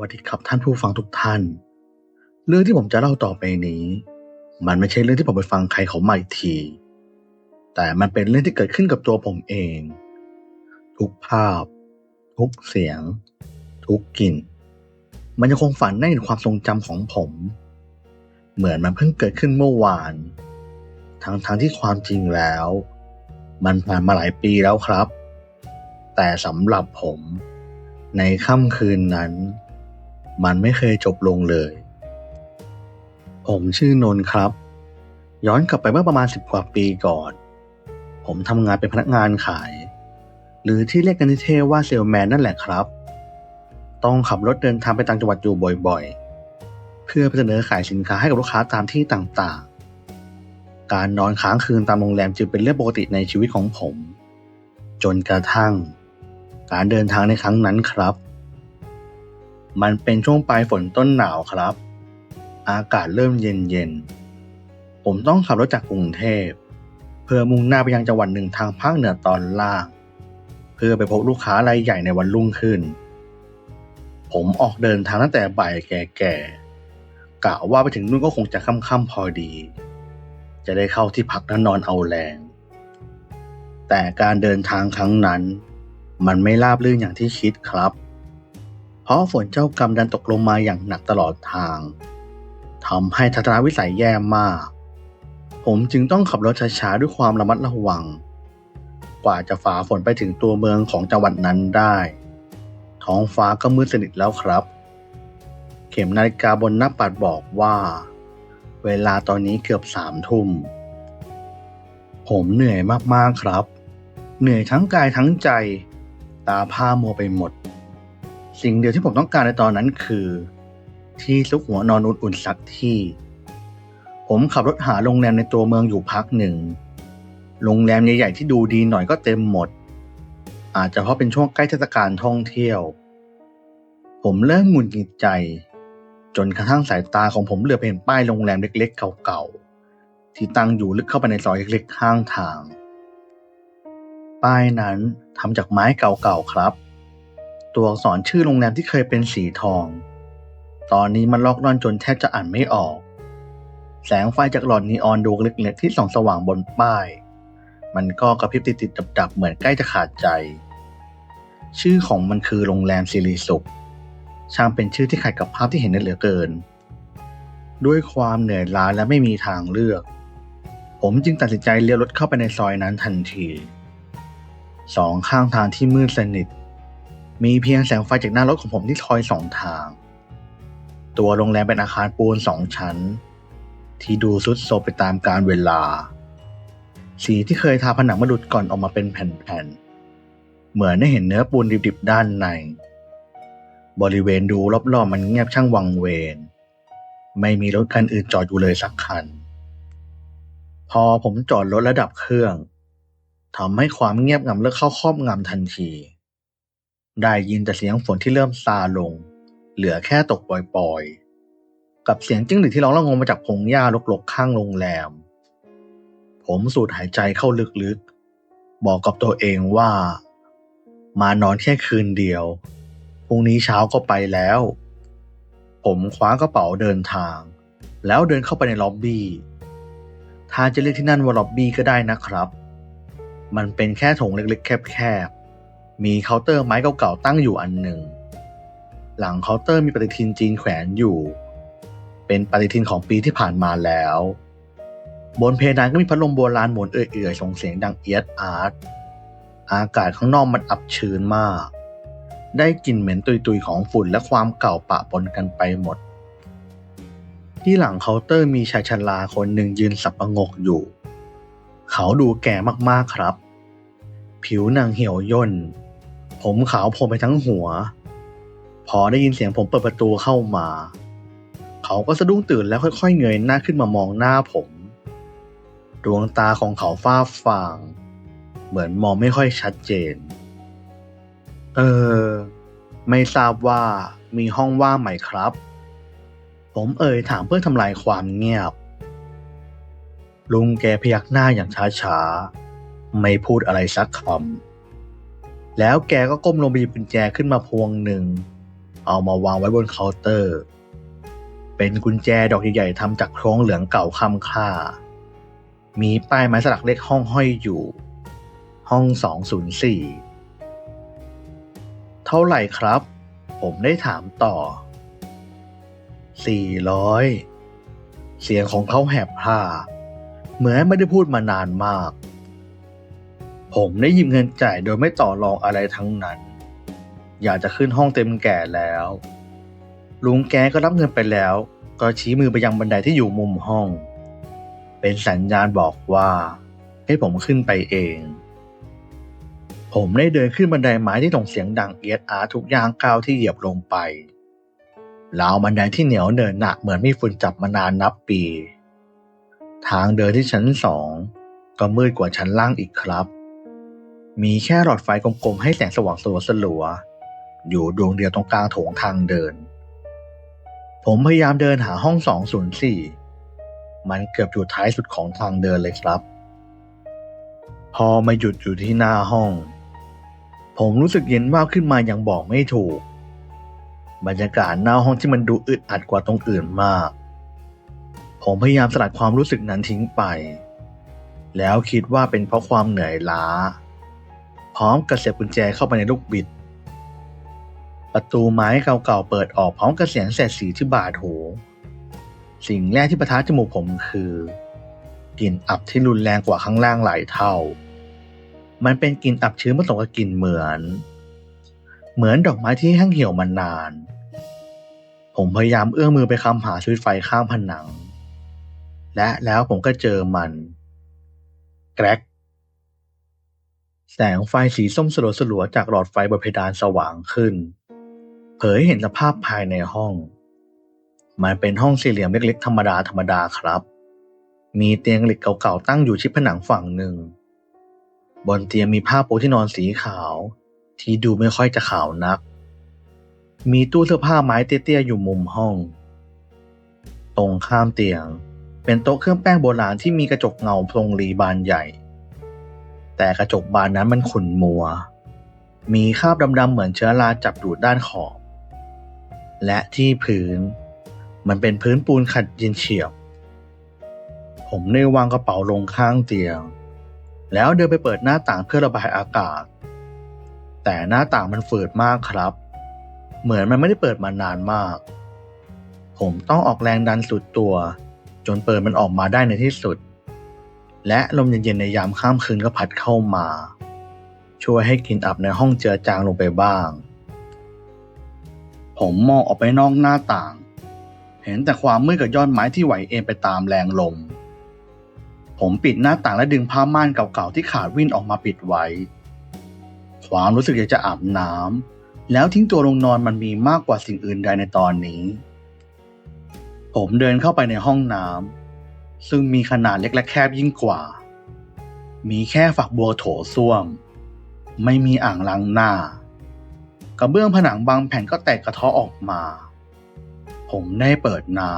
วัสดีครับท่านผู้ฟังทุกท่าน เรื่องที่ผมจะเล่าต่อไปนี้ มันไม่ใช่เรื่องที่ผมไปฟังใครเขามาอีกที แต่มันเป็นเรื่องที่เกิดขึ้นกับตัวผมเอง ทุกภาพ ทุกเสียง ทุกกลิ่น มันยังคงฝันในความทรงจำของผม เหมือนมันเพิ่งเกิดขึ้นเมื่อวาน ทั้งๆทที่ความจริงแล้ว มันผ่านมาหลายปีแล้วครับ แต่สำหรับผมในค่ำคืนนั้น มันไม่เคยจบลงเลย ผมชื่อนนท์ครับ ย้อนกลับไปเมื่อประมาณสิบกว่าปีก่อน ผมทำงานเป็นพนักงานขาย หรือที่เรียกกันที่เท่ว่าเซลแมนนั่นแหละครับ ต้องขับรถเดินทางไปต่างจังหวัดอยู่บ่อยๆ เพื่อไปเสนอขายสินค้าให้กับลูกค้าตามที่ต่างๆ การนอนค้างคืนตามโรงแรมจึงเป็นเรื่องปกติในชีวิตของผม จนกระทั่ง การเดินทางในครั้งนั้นครับ มันเป็นช่วงปลายฝนต้นหนาวครับ อากาศเริ่มเย็นเย็นๆผมต้องขับรถจากกรุงเทพ เพื่อมุ่งหน้าไปยังจังหวัดหนึ่งทางภาคเหนือตอนล่าง เพื่อไปพบลูกค้ารายใหญ่ในวันรุ่งขึ้น ผมออกเดินทางตั้งแต่บ่ายแก่ๆกะว่าไปถึงนู่นก็คงจะค่ำๆพอดี จะได้เข้าที่พักและนอนเอาแรง แต่การเดินทางครั้งนั้น มันไม่ราบรื่นอย่างที่คิดครับ เพราะฝนเจ้ากรรมดันตกลงมาอย่างหนักตลอดทางทำให้ทัศนวิสัยแย่มาก ผมจึงต้องขับรถช้าๆด้วยความระมัดระวัง กว่าจะฝ่าฝนไปถึงตัวเมืองของจังหวัดนั้นได้ ท้องฟ้าก็มืดสนิทแล้วครับ เข็มนาฬิกาบนหน้าปัดบอกว่า เวลาตอนนี้เกือบสามทุ่ม ผมเหนื่อยมากๆครับ เหนื่อยทั้งกายทั้งใจ ตาผ้ามัวไปหมด สิ่งเดียวที่ผมต้องการในตอนนั้นคือ ที่ซุกหัวนอนอุ่นๆสักที่ ผมขับรถหาโรงแรมในตัวเมืองอยู่พักหนึ่ง โรงแรมใหญ่ๆที่ดูดีหน่อยก็เต็มหมด อาจจะเพราะเป็นช่วงใกล้เทศกาลท่องเที่ยว ผมเริ่มหงุดหงิดใจ จนกระทั่งสายตาของผมเหลือบไปเห็นป้ายโรงแรมเล็ก ๆ เก่าๆที่ตั้งอยู่ลึกเข้าไปในซอยเล็กๆข้างทาง ป้ายนั้นทำจากไม้เก่าๆครับ ตัวอักษรชื่อโรงแรมที่เคยเป็นสีทอง ตอนนี้มันลอกล่อนจนแทบจะอ่านไม่ออก แสงไฟจากหลอดนีออนดวงเล็กๆที่ส่องสว่างบนป้าย มันก็กระพริบติดๆดับๆเหมือนใกล้จะขาดใจ ชื่อของมันคือโรงแรมสิริสุข ช่างเป็นชื่อที่ขัดกับภาพที่เห็นได้เหลือเกิน ด้วยความเหนื่อยล้าและไม่มีทางเลือก ผมจึงตัดสินใจเลี้ยวรถเข้าไปในซอยนั้นทันทีสองข้างทางที่มืดสนิท มีเพียงแสงไฟจากหน้ารถของผมที่คอยสองทาง ตัวโรงแรมเป็นอาคารปูนสองชั้น ที่ดูสุดโทรมไปตามกาลเวลา สีที่เคยทาผนังมาดุดก่อนออกมาเป็นแผ่นๆ เหมือนได้เห็นเนื้อปูนดิบๆ ด้านใน บริเวณดูรอบๆมันเงียบช่างวังเวงไม่มีรถคันอื่นจอดอยู่เลยสักคัน พอผมจอดรถระดับเครื่องทำให้ความเงียบงันเลิกเข้าครอบงำทันที ได้ยินแต่เสียงฝนที่เริ่มซาลง เหลือแค่ตกปล่อยๆ กับเสียงจิ้งหรีดที่ร้องระงมมาจากพงหญ้ารกๆ ข้างโรงแรม ผมสูดหายใจเข้าลึกๆ บอกกับตัวเองว่า มานอนแค่คืนเดียว พรุ่งนี้เช้าก็ไปแล้ว ผมคว้ากระเป๋าเดินทาง แล้วเดินเข้าไปในล็อบบี้ถ้าจะเรียกที่นั่นว่าล็อบบี้ก็ได้นะครับ มันเป็นแค่โถงเล็กๆ แคบๆ มีเคาน์เตอร์ไม้เก่าๆตั้งอยู่อันหนึ่ง หลังเคาน์เตอร์มีปฏิทินจีนแขวนอยู่ เป็นปฏิทินของปีที่ผ่านมาแล้ว บนเพดานก็มีพัดลมโบราณหมุนเอื่อยๆส่งเสียงดังเอียดอาร์ตอากาศข้างนอกมันอับชื้นมาก ได้กลิ่นเหม็นตุยๆของฝุ่นและความเก่าปะปนกันไปหมด ที่หลังเคาน์เตอร์มีชายชราคนหนึ่งยืนสับประงกอยู่ เขาดูแก่มากๆครับ ผิวหนางเหี่ยวย่น ผมขาวผมไปทั้งหัว พอได้ยินเสียงผมเปิดประตูเข้ามา เขาก็สะดุ้งตื่นแล้วค่อยๆเงยหน้าขึ้นมามองหน้าผม ดวงตาของเขาฟ้าฟาง เหมือนมองไม่ค่อยชัดเจน เออ ไม่ทราบว่ามีห้องว่างไหมครับ ผมเอ่ยถามเพื่อทำลายความเงียบ ลุงแกพยักหน้าอย่างช้าๆ ไม่พูดอะไรสักคำ แล้วแกก็ก้มลงไปหยิบกุญแจขึ้นมาพวงหนึ่ง เอามาวางไว้บนเคาน์เตอร์ เป็นกุญแจดอกใหญ่ๆทำจากโครงเหลืองเก่าคำค่า มีป้ายไม้สลักเลขห้องห้อยอยู่ ห้อง 204 เท่าไหร่ครับ ผมได้ถามต่อ 400 เสียงของเขาแหบผ้าเหมือนไม่ได้พูดมานานมาก ผมได้หยิบเงินจ่ายโดยไม่ต่อรองอะไรทั้งนั้น อยากจะขึ้นห้องเต็มแก่แล้ว ลุงแกก็รับเงินไปแล้ว ก็ชี้มือไปยังบันไดที่อยู่มุมห้อง เป็นสัญญาณบอกว่า ให้ผมขึ้นไปเอง ผมได้เดินขึ้นบันไดไม้ที่ส่งเสียงดังเอียดอาทุกย่างก้าวที่เหยียบลงไปราวบันไดที่เหนียวเนินหนักเหมือนมีฝุ่นจับมานานนับปี ทางเดินที่ชั้นสองก็มืดกว่าชั้นล่างอีกครับ มีแค่หลอดไฟกลมๆให้แสงสว่างสลัวๆอยู่ดวงเดียวตรงกลางโถงทางเดิน ผมพยายามเดินหาห้อง 204 มันเกือบอยู่ท้ายสุดของทางเดินเลยครับ พอมาหยุดอยู่ที่หน้าห้อง ผมรู้สึกเย็นว่าขึ้นมาอย่างบอกไม่ถูก บรรยากาศหน้าห้องที่มันดูอึดอัดกว่าตรงอื่นมาก ผมพยายามสลัดความรู้สึกนั้นทิ้งไป แล้วคิดว่าเป็นเพราะความเหนื่อยล้า พร้อมกับเสียบกุญแจเข้าไปในลูกบิด ประตูไม้เก่าๆเปิดออกพร้อมกับเสียงแสดสีที่บาดหู สิ่งแรกที่ประทัดจมูกผมคือกลิ่นอับที่รุนแรงกว่าข้างล่างหลายเท่า มันเป็นกลิ่นอับชื้นผสมกับกลิ่นเหมือน เหมือนดอกไม้ที่แห้งเหี่ยวมานาน ผมพยายามเอื้อมมือไปคำหาสวิตไฟข้างผนัง และแล้วผมก็เจอมัน แกรก แสงไฟสีส้มสลัวๆจากหลอดไฟบนเพดานสว่างขึ้น เผยให้เห็นสภาพภายในห้อง มันเป็นห้องสี่เหลี่ยมเล็กๆธรรมดาธรรมดาครับ มีเตียงเหล็กเก่าๆตั้งอยู่ชิดผนังฝั่งหนึ่ง บนเตียงมีผ้าปูที่นอนสีขาว ที่ดูไม่ค่อยจะขาวนัก มีตู้เสื้อผ้าไม้เตี้ยๆอยู่มุมห้อง ตรงข้ามเตียง เป็นโต๊ะเครื่องแป้งโบราณที่มีกระจกเงาทรงรีบานใหญ่ แต่กระจกบานนั้นมันขุ่นมัว มีคราบดำๆเหมือนเชื้อราจับอยู่ด้านขอบ และที่พื้น มันเป็นพื้นปูนขัดเย็นเฉียบ ผมได้วางกระเป๋าลงข้างเตียง แล้วเดินไปเปิดหน้าต่างเพื่อระบายอากาศ แต่หน้าต่างมันฝืดมากครับ เหมือนมันไม่ได้เปิดมานานมาก ผมต้องออกแรงดันสุดตัว จนเปิดมันออกมาได้ในที่สุด และลมเย็นๆในยามค่ำคืนก็พัดเข้ามา ช่วยให้กลิ่นอับในห้องเจือจางลงไปบ้าง ผมมองออกไปนอกหน้าต่าง เห็นแต่ความมืดกับยอดไม้ที่ไหวเอ็นไปตามแรงลม ผมปิดหน้าต่างและดึงผ้าม่านเก่าๆที่ขาดวิ่นออกมาปิดไว้ ความรู้สึกอยากจะอาบน้ำแล้วทิ้งตัวลงนอนมันมีมากกว่าสิ่งอื่นใดในตอนนี้ ผมเดินเข้าไปในห้องน้ำ ซึ่งมีขนาดเล็กและแคบยิ่งกว่า มีแค่ฝักบัวโถส้วม ไม่มีอ่างล้างหน้า กระเบื้องผนังบางแผ่นก็แตกกระเทาะออกมา ผมได้เปิดน้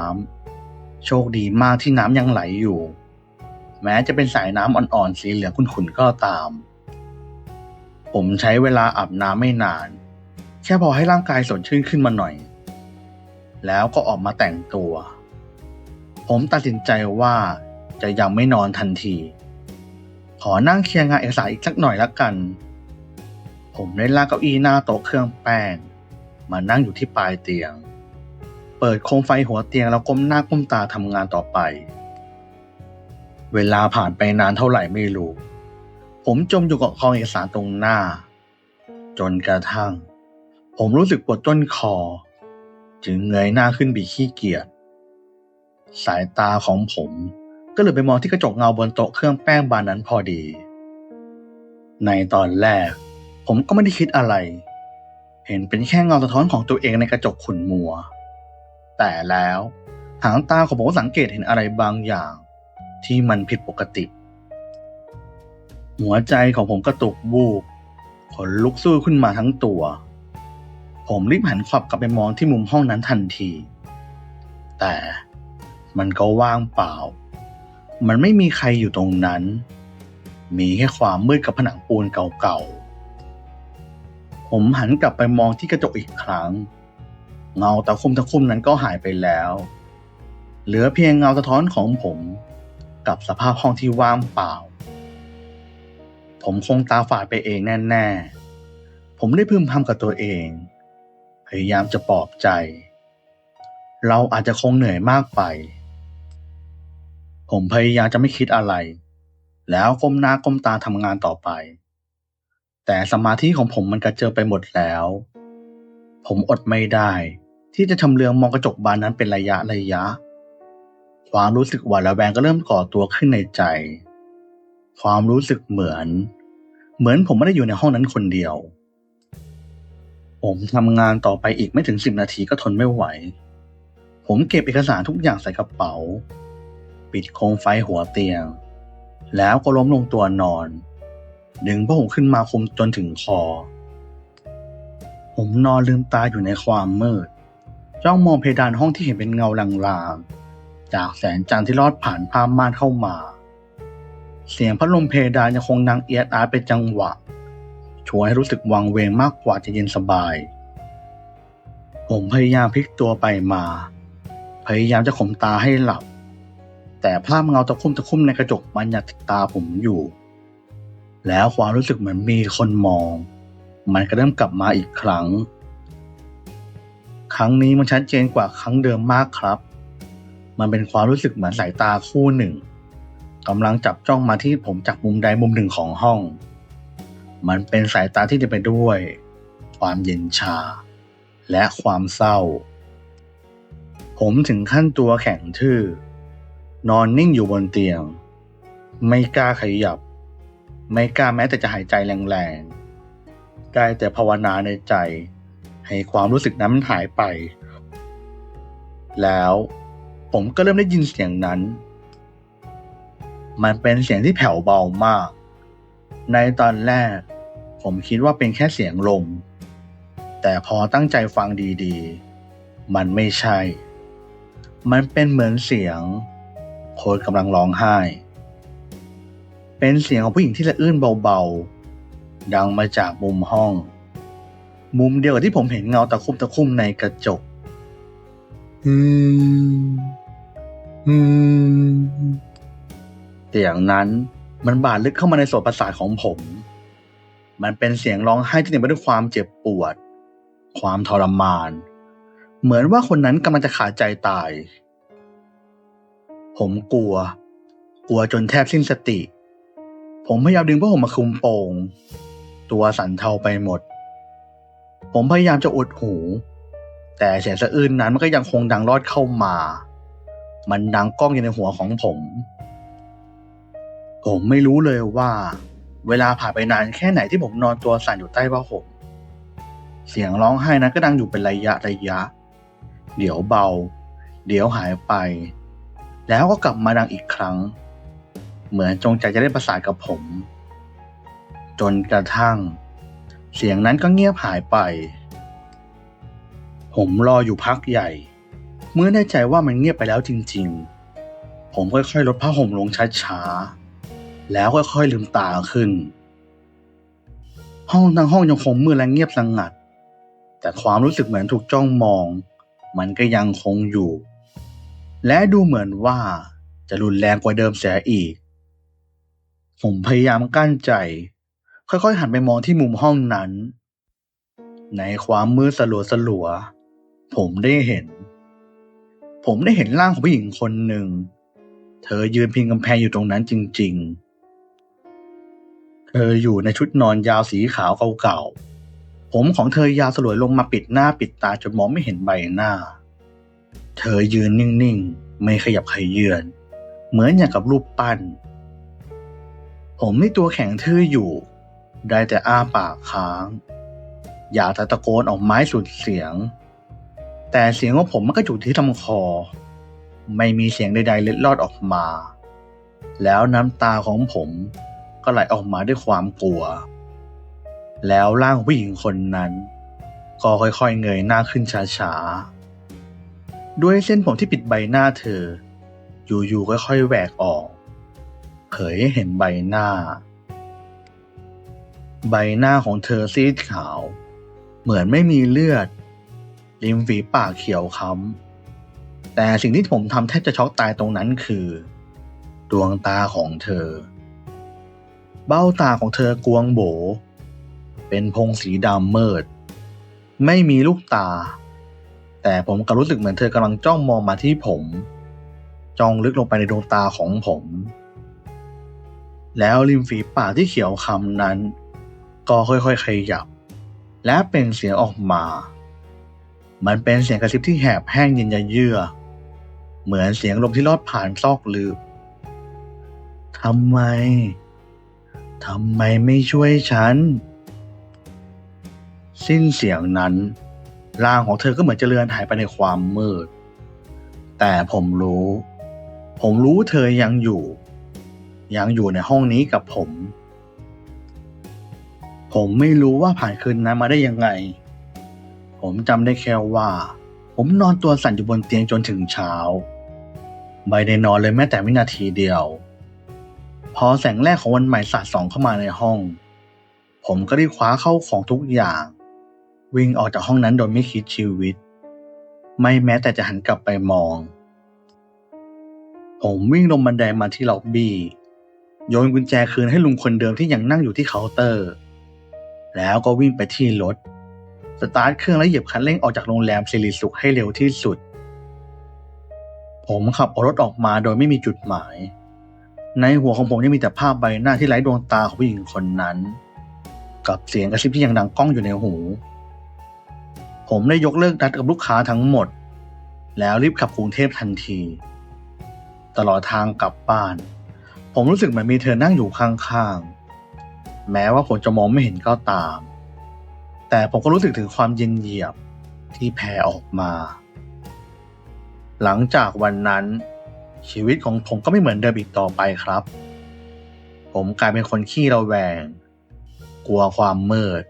ำ โชคดีมากที่น้ำยังไหลอยู่ แม้จะเป็นสายน้ำอ่อนๆสีเหลืองขุ่นๆก็ตาม ผมใช้เวลาอาบน้ำไม่นาน แค่พอให้ร่างกายสดชื่นขึ้นมาหน่อย แล้วก็ออกมาแต่งตัว ผมตัดสินใจว่าจะยังไม่นอนทันที ขอนั่งเคลียร์งานเอกสารอีกสักหน่อยละกัน ผมได้ลากเก้าอี้หน้าโต๊ะเครื่องแป้ง มานั่งอยู่ที่ปลายเตียง เปิดโคมไฟหัวเตียงแล้วก้มหน้าก้มตาทำงานต่อไป เวลาผ่านไปนานเท่าไหร่ไม่รู้ ผมจมอยู่กับกองเอกสารตรงหน้า จนกระทั่ง ผมรู้สึกปวดต้นคอ จึงเงยหน้าขึ้นบีขี้เกียจ สายตาของผม ก็เลยไปมองที่กระจกเงาบนโต๊ะเครื่องแป้งบานนั้นพอดี ในตอนแรก ผมก็ไม่ได้คิดอะไร เห็นเป็นแค่เงาสะท้อนของตัวเองในกระจกขุ่นมัว แต่แล้วหางตาของผมก็สังเกตเห็นอะไรบางอย่าง ที่มันผิดปกติ หัวใจของผมกระตุกวูบขนลุกสู้ขึ้นมาทั้งตัว ผมรีบหันขวับกลับไปมองที่มุมห้องนั้นทันที แต่ มันก็ว่างเปล่า มันไม่มีใครอยู่ตรงนั้น มีแค่ความมืดกับผนังปูนเก่าๆ ผมหันกลับไปมองที่กระจกอีกครั้ง เงาตะคุ่มตะคุ่มนั้นก็หายไปแล้ว เหลือเพียงเงาสะท้อนของผม กับสภาพห้องที่ว่างเปล่า ผมคงตาฝาดไปเองแน่ๆ ผมได้พึมพำกับตัวเอง พยายามจะปลอบใจเราอาจจะคงเหนื่อยมากไป ผมพยายามจะไม่คิดอะไร แล้วก้มหน้าก้มตาทำงานต่อไป แต่สมาธิของผมมันกระเจิงไปหมดแล้ว ผมอดไม่ได้ ที่จะชำเลืองมองกระจกบานนั้นเป็นระยะระยะ ความรู้สึกหวาดระแวงก็เริ่มก่อตัวขึ้นในใจ ความรู้สึกเหมือน เหมือนผมไม่ได้อยู่ในห้องนั้นคนเดียว ผมทำงานต่อไปอีกไม่ถึงสิบนาทีก็ทนไม่ไหว ผมเก็บเอกสารทุกอย่างใส่กระเป๋า ปิดโคมไฟหัวเตียง แล้วก็ล้มลงตัวนอน ดึงผ้าห่มขึ้นมาคลุมจนถึงคอ ผมนอนลืมตาอยู่ในความมืด จ้องมองเพดานห้องที่เห็นเป็นเงาลางๆ จากแสงจันทร์ที่ลอดผ่านผ้าม่านเข้ามา เสียงพัดลมเพดานยังคงดังเอียดอาร์เป็นจังหวะชวนให้รู้สึกวังเวงมากกว่าจะเย็นสบาย ผมพยายามพลิกตัวไปมา พยายามจะข่มตาให้หลับ แต่ภาพเงาตะคุ่มตะคุ่มในกระจกมันยังติดตาผมอยู่ แล้วความรู้สึกเหมือนมีคนมอง มันก็เริ่มกลับมาอีกครั้ง ครั้งนี้มันชัดเจนกว่าครั้งเดิมมากครับ มันเป็นความรู้สึกเหมือนสายตาคู่หนึ่งกำลังจับจ้องมาที่ผมจากมุมใดมุมหนึ่งของห้อง มันเป็นสายตาที่เต็มไปด้วย ความเย็นชา และความเศร้า ผมถึงขั้นตัวแข็งทื่อ นอนนิ่งอยู่บนเตียง ไม่กล้าขยับ ไม่กล้าแม้แต่จะหายใจแรงๆ ได้แต่ภาวนาในใจ ให้ความรู้สึกนั้นมันหายไป แล้วผมก็เริ่มได้ยินเสียงนั้น มันเป็นเสียงที่แผ่วเบามาก ในตอนแรก ผมคิดว่าเป็นแค่เสียงลม แต่พอตั้งใจฟังดีๆ มันไม่ใช่ มันเป็นเหมือนเสียง คนกำลังร้องไห้ เป็นเสียงของผู้หญิงที่ละอื้นเบาๆ ดังมาจากมุมห้อง มุมเดียวกับที่ผมเห็นเงาตะคุ่มตะคุ่มในกระจก อืม อืม เสียงนั้นมันบาดลึกเข้ามาในโสตประสาทของผม มันเป็นเสียงร้องไห้ที่เต็มไปด้วยความเจ็บปวด ความทรมาน เหมือนว่าคนนั้นกำลังจะขาดใจตาย ผมกลัว กลัวจนแทบสิ้นสติ ผมพยายามดึงผ้าห่มมาคลุมโปง ตัวสั่นเทาไปหมด ผมพยายามจะอุดหู แต่เสียงสะอื้นนั้นมันก็ยังคงดังรอดเข้ามา มันดังก้องอยู่ในหัวของผม ผมไม่รู้เลยว่า เวลาผ่านไปนานแค่ไหนที่ผมนอนตัวสั่นอยู่ใต้ผ้าห่มเสียงร้องไห้นั้นก็ดังอยู่เป็นระยะระยะ เดี๋ยวเบา เดี๋ยวหายไป แล้วก็กลับมาดังอีกครั้ง เหมือนจงใจจะได้ประสานกับผม จนกระทั่ง เสียงนั้นก็เงียบหายไป ผมรออยู่พักใหญ่ เมื่อแน่ใจว่ามันเงียบไปแล้วจริง ๆ ผมค่อยๆลดผ้าห่มลงช้าๆ แล้วค่อยๆลืมตาขึ้น ห้องทั้งห้องยังคงมืดและเงียบสงัด แต่ความรู้สึกเหมือนถูกจ้องมอง มันก็ยังคงอยู่ และดูเหมือนว่าจะรุนแรงกว่าเดิมเสียอีก ผมพยายามกั้นใจ ค่อยๆ หันไปมองที่มุมห้องนั้น ในความมืดสลัวสลัวๆผมได้เห็น ผมได้เห็นร่างของผู้หญิงคนหนึ่ง เธอยืนพิงกำแพงอยู่ตรงนั้นจริง ๆ เธออยู่ในชุดนอนยาวสีขาวเก่าๆ ผมของเธอยาวสลวยลงมาปิดหน้าปิดตาจนมองไม่เห็นใบหน้าเธอยืนนิ่งๆ ไม่ขยับขยื่นเหมือนอย่างกับรูปปั้น ผมไม่ตัวแข็งทื่ออยู่ ได้แต่อ้าปากค้าง อยากจะตะโกนออกไม้สุดเสียง แต่เสียงของผมมันก็จุกที่ลำคอ ไม่มีเสียงใดๆเล็ดลอดออกมา แล้วน้ำตาของผมก็ไหลออกมาด้วยความกลัว แล้วร่างของผู้หญิงคนนั้น ก็ค่อยๆเงยหน้าขึ้นช้าๆ ด้วยเส้นผมที่ปิดใบหน้าเธอ อยู่ๆค่อยๆแหวกออก เผยให้เห็นใบหน้า ใบหน้าของเธอซีดขาว เหมือนไม่มีเลือด ริมฝีปากเขียวค้ำแต่สิ่งที่ผมทำแทบจะช็อกตายตรงนั้นคือ ดวงตาของเธอ เบ้าตาของเธอกวงโบ เป็นพงสีดำมืดไม่มีลูกตา แต่ผมก็รู้สึกเหมือนเธอกำลังจ้องมองมาที่ผม จ้องลึกลงไปในดวงตาของผม แล้วริมฝีปากที่เขียวคำนั้น ก็ค่อยๆขยับ และเป็นเสียงออกมา มันเป็นเสียงกระซิบที่แหบแห้งเย็นเยือกเหมือนเสียงลมที่ลอดผ่านซอกลึกทำไม ทำไมไม่ช่วยฉัน สิ้นเสียงนั้น ร่างของเธอก็เหมือนจะเลือนหายไปในความมืด แต่ผมรู้ ผมรู้เธอยังอยู่ ยังอยู่ในห้องนี้กับผม ผมไม่รู้ว่าผ่านคืนนั้นมาได้ยังไง ผมจำได้แค่ว่า ผมนอนตัวสั่นอยู่บนเตียงจนถึงเช้า ไม่ได้นอนเลยแม้แต่วินาทีเดียว พอแสงแรกของวันใหม่สาดส่องเข้ามาในห้อง ผมก็ได้คว้าเข้าของทุกอย่าง วิ่งออกจากห้องนั้นโดยไม่คิดชีวิต ไม่แม้แต่จะหันกลับไปมอง ผมวิ่งลงบันไดมาที่ล็อบบี้ โยนกุญแจคืนให้ลุงคนเดิมที่ยังนั่งอยู่ที่เคาน์เตอร์ แล้วก็วิ่งไปที่รถ สตาร์ทเครื่องและเหยียบคันเร่งออกจากโรงแรมสิริสุขให้เร็วที่สุด ผมขับรถออกมาโดยไม่มีจุดหมาย ในหัวของผมยังมีแต่ภาพใบหน้าที่ไร้ดวงตาของผู้หญิงคนนั้น กับเสียงกระซิบที่ยังดังก้องอยู่ในหู ผมได้ยกเลิกนัดกับลูกค้าทั้งหมด แล้วรีบขับกรุงเทพทันที ตลอดทางกลับบ้าน ผมรู้สึกเหมือนมีเธอนั่งอยู่ข้างๆ แม้ว่าผมจะมองไม่เห็นก็ตาม แต่ผมก็รู้สึกถึงความเย็นเยียบที่แผ่ออกมา หลังจากวันนั้น ชีวิตของผมก็ไม่เหมือนเดิมอีกต่อไปครับ ผมกลายเป็นคนขี้ระแวง กลัวความมืด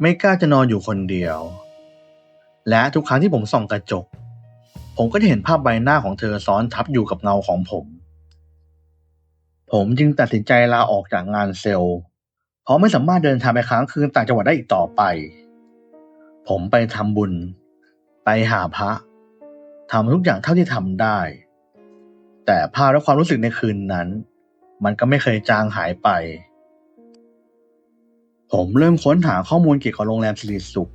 ไม่กล้าจะนอนอยู่คนเดียว และทุกครั้งที่ผมส่องกระจก ผมก็จะเห็นภาพใบหน้าของเธอซ้อนทับอยู่กับเงาของผม ผมจึงตัดสินใจลาออกจากงานเซลล์ เพราะไม่สามารถเดินทางไปค้างคืนต่างจังหวัดได้อีกต่อไป ผมไปทำบุญ ไปหาพระทำทุกอย่างเท่าที่ทำได้ แต่ภาพและความรู้สึกในคืนนั้น มันก็ไม่เคยจางหายไป ผมเริ่มค้นหาข้อมูลเกี่ยวกับโรงแรมสิริสุข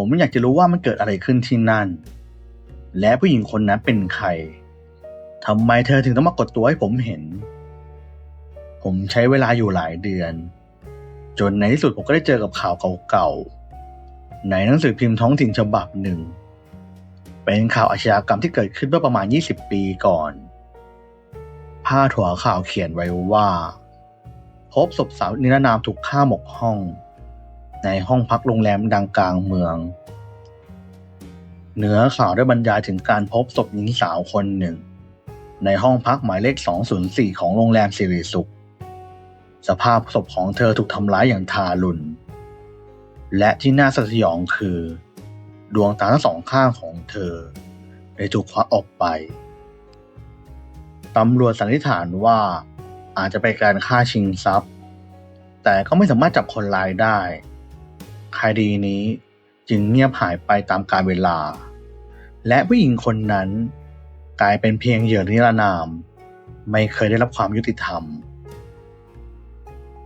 ผมอยากจะรู้ว่ามันเกิดอะไรขึ้นที่นั่น และผู้หญิงคนนั้นเป็นใครทำไมเธอถึงต้องมากดตัวให้ผมเห็น ผมใช้เวลาอยู่หลายเดือน จนในที่สุดผมก็ได้เจอกับข่าวเก่าๆในหนังสือพิมพ์ท้องถิ่นฉบับหนึ่ง เป็นข่าวอาชญากรรมที่เกิดขึ้นเมื่อประมาณ 20 ปีก่อนผ้าดหัวข่าวเขียนไว้ว่า พบศพสาวนิรนามถูกฆ่าหมกห้อง ในห้องพักโรงแรมดังกลางเมืองเนื้อข่าวได้บรรยายถึงการพบศพหญิงสาวคนหนึ่ง ในห้องพักหมายเลข 204 ของโรงแรมสิริสุข สภาพศพของเธอถูกทำร้ายอย่างทารุณ และที่น่าสยองคือ ดวงตาทั้งสองข้างของเธอได้ถูกควักออกไป ตำรวจสันนิษฐานว่าอาจจะเป็นการฆ่าชิงทรัพย์ แต่ก็ไม่สามารถจับคนร้ายได้ คดีนี้จึงเงียบหายไปตามกาลเวลา และผู้หญิงคนนั้นกลายเป็นเพียงเหยื่อนิรนาม ไม่เคยได้รับความยุติธรรม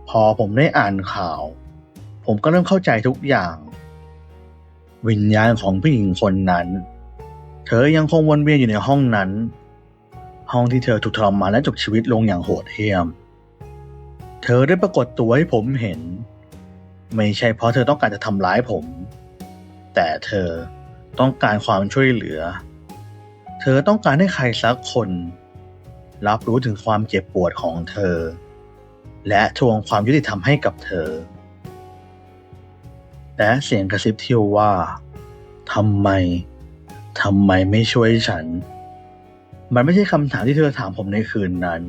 พอผมได้อ่านข่าว ผมก็เริ่มเข้าใจทุกอย่าง วิญญาณของผู้หญิงคนนั้น เธอยังคงวนเวียนอยู่ในห้องนั้น ห้องที่เธอถูกทรมานและจบชีวิตลงอย่างโหดเหี้ยม เธอได้ปรากฏตัวให้ผมเห็น ไม่ใช่เพราะเธอต้องการจะทำร้ายผม แต่เธอต้องการความช่วยเหลือ เธอต้องการให้ใครสักคน รับรู้ถึงความเจ็บปวดของเธอ และทวงความยุติธรรมให้กับเธอ และเสียงกระซิบที่ว่าทำไมทำไมไม่ช่วยฉัน มันไม่ใช่คำถามที่เธอถามผมในคืนนั้น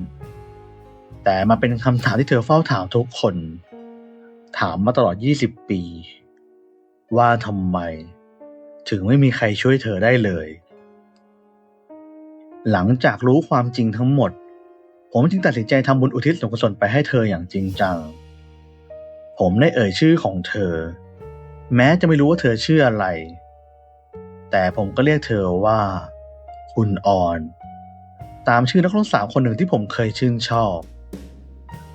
แต่มันเป็นคำถามที่เธอเฝ้าถามทุกคน ถามมาตลอด 20 ปี ว่าทำไม ถึงไม่มีใครช่วยเธอได้เลย หลังจากรู้ความจริงทั้งหมด ผมจึงตัดสินใจทำบุญอุทิศส่วนกุศลไปให้เธออย่างจริงจัง ผมได้เอ่ยชื่อของเธอ แม้จะไม่รู้ว่าเธอชื่ออะไร แต่ผมก็เรียกเธอว่า คุณออน ตามชื่อนักร้องสาวคนหนึ่งที่ผมเคยชื่นชอบ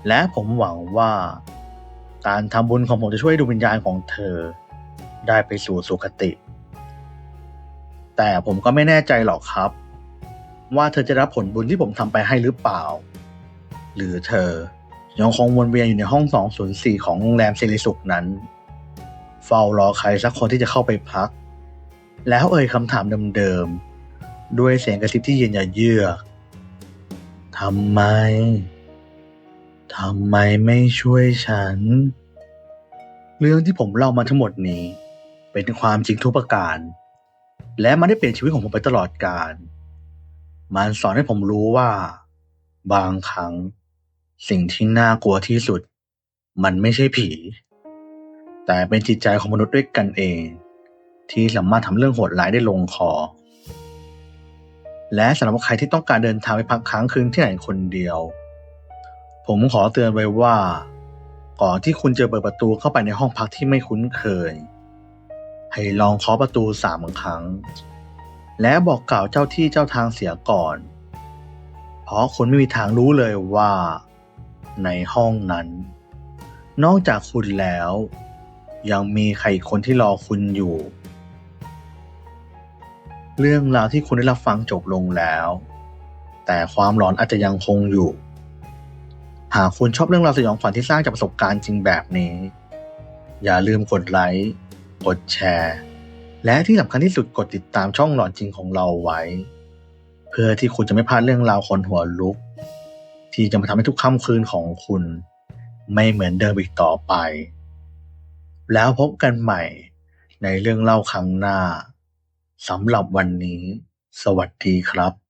และผมหวังว่า การทำบุญของผมจะช่วยดวงวิญญาณของเธอ ได้ไปสู่สุคติ แต่ผมก็ไม่แน่ใจหรอกครับ ว่าเธอจะรับผลบุญที่ผมทำไปให้หรือเปล่า หรือเธอยังคงวนเวียนอยู่ในห้อง 204 ของโรงแรมเซริสุขนั้น เฝ้ารอใครสักคนที่จะเข้าไปพัก แล้วเอ่ยคำถามเดิมๆด้วยเสียงกระซิบที่เย็นเยือกทำไม ทำไมไม่ช่วยฉัน เรื่องที่ผมเล่ามาทั้งหมดนี้ เป็นความจริงทุกประการ และมันได้เปลี่ยนชีวิตของผมไปตลอดกาล มันสอนให้ผมรู้ว่า บางครั้ง สิ่งที่น่ากลัวที่สุด มันไม่ใช่ผี แต่เป็นจิตใจของมนุษย์ด้วยกันเอง ที่สามารถทำเรื่องโหดร้ายได้ลงคอ และสำหรับใครที่ต้องการเดินทางไปพักค้างคืนที่ไหนคนเดียว ผมขอเตือนไว้ว่า ก่อนที่คุณจะเปิดประตูเข้าไปในห้องพักที่ไม่คุ้นเคย ให้ลองเคาะประตูสามครั้ง และบอกกล่าวเจ้าที่เจ้าทางเสียก่อน เพราะคุณไม่มีทางรู้เลยว่า ในห้องนั้น นอกจากคุณแล้ว ยังมีใครคนที่รอคุณอยู่ เรื่องราวที่คุณได้รับฟังจบลงแล้ว แต่ความหลอนอาจจะยังคงอยู่ หากคุณชอบเรื่องราวสยองขวัญที่สร้างจากประสบการณ์จริงแบบนี้ อย่าลืมกดไลค์ กดแชร์ และที่สำคัญที่สุดกดติดตามช่องหลอนจริงของเราไว้ เพื่อที่คุณจะไม่พลาดเรื่องราวคนหัวลุก ที่จะมาทำให้ทุกค่ำคืนของคุณ ไม่เหมือนเดิมอีกต่อไป แล้วพบกันใหม่ในเรื่องเล่าครั้งหน้าสำหรับวันนี้ สวัสดีครับ